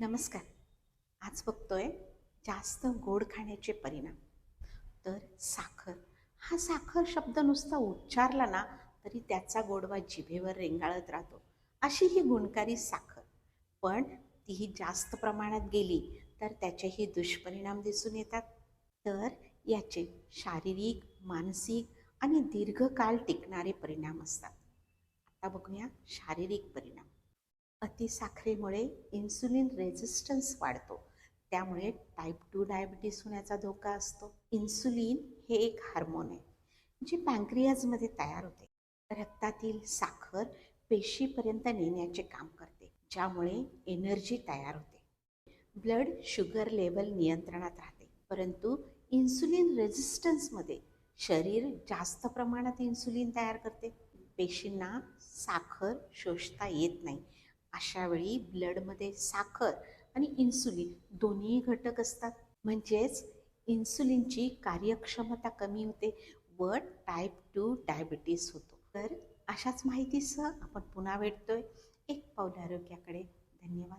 नमस्कार. आज बघतोय जास्त गोड खाण्याचे परिणाम. तर साखर. हा साखर शब्द नुसता उच्चारला ना तरी त्याचा गोडवा जिभेवर रेंगाळत राहतो. अशी ही गुणकारी साखर. पण तीही जास्त प्रमाणात गेली तर त्याचेही दुष्परिणाम दिसून येतात. तर याचे शारीरिक मानसिक आणि दीर्घकाळ टिकणारे परिणाम असतात. आता बघूया शारीरिक परिणाम. अतिसाखरेमुळे इन्सुलिन रेझिस्टन्स वाढतो. त्यामुळे टाईप टू डायबिटीस होण्याचा धोका असतो. इन्सुलिन हे एक हार्मोन आहे जे पॅन्क्रियाजमध्ये तयार होते. रक्तातील साखर पेशीपर्यंत नेण्याचे काम करते ज्यामुळे एनर्जी तयार होते. ब्लड शुगर लेवल नियंत्रणात राहते परंतु इन्सुलिन रेझिस्टन्समध्ये शरीर जास्त प्रमाणात इन्सुलिन तयार करते. पेशींना साखर शोषता येत नाही अशावेळी ब्लडमध्ये साखर आणि इन्सुलिन दोन्ही घटक असतात. म्हणजेच इन्सुलिनची कार्यक्षमता कमी होते व टाईप टू डायबिटीस होतो. तर अशाच माहितीसह आपण पुन्हा भेटतोय. एक पाऊल आरोग्याकडे. धन्यवाद.